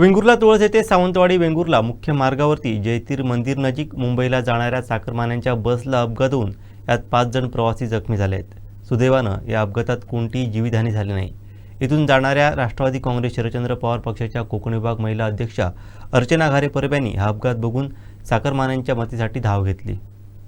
वेंगुर्ला तुळस येथे सावंतवाडी वेंगुर्ला मुख्य मार्गावरती जयतीर मंदिर नजीक मुंबईला जाणाऱ्या चाकरमान्यांच्या बसला अपघात होऊन यात पाच जण प्रवासी जखमी झाले आहेत सुदैवानं या अपघातात कोणतीही जीवितहानी झाली नाही. इथून जाणाऱ्या राष्ट्रवादी काँग्रेस शरदचंद्र पवार पक्षाच्या कोकण विभाग महिला अध्यक्षा अर्चना घारे परब यांनी हा अपघात बघून चाकरमान्यांच्या मतीसाठी धाव घेतली.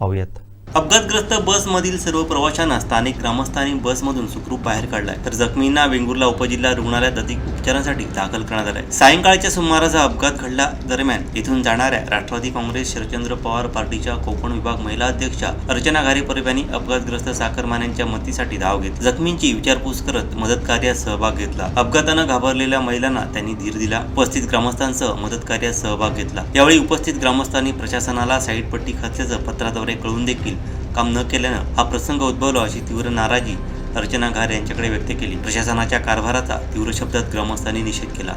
पाहूयात. अपघातग्रस्त बसमधील सर्व प्रवाशांना स्थानिक ग्रामस्थांनी बसमधून सुखरूप बाहेर काढलाय. तर जखमींना वेंगुर्ला उपजिल्हा रुग्णालयात अधिक उपचारांसाठी दाखल करण्यात आलाय. सायंकाळच्या सुमारास हा अपघात घडला. दरम्यान इथून जाणाऱ्या राष्ट्रवादी काँग्रेस शरदचंद्र पवार पार्टीच्या कोकण विभाग महिला अध्यक्षा अर्चना घारे परब यांनी अपघातग्रस्त साखरमान्यांच्या मतीसाठी धाव घेतली. जखमींची विचारपूस करत मदत कार्यात सहभाग घेतला. अपघातानं घाबरलेल्या महिलांना त्यांनी धीर दिला. उपस्थित ग्रामस्थांसह मदत कार्यात सहभाग घेतला. यावेळी उपस्थित ग्रामस्थांनी प्रशासनाला साईडपट्टी खचल्याचं खर्चाचं पत्राद्वारे कळून देखील काम न केल्यानं हा प्रसंग उद्भवला अशी तीव्र नाराजी अर्चना घार यांच्याकडे व्यक्त केली. प्रशासनाच्या कारभाराचा तीव्र शब्दात ग्रामस्थांनी निषेध केला.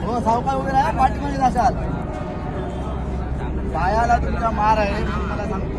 हो सावकार उभे राहा पाठीमध्ये जाशाल पायाला तुमचा मार आहे मी मला सांगतो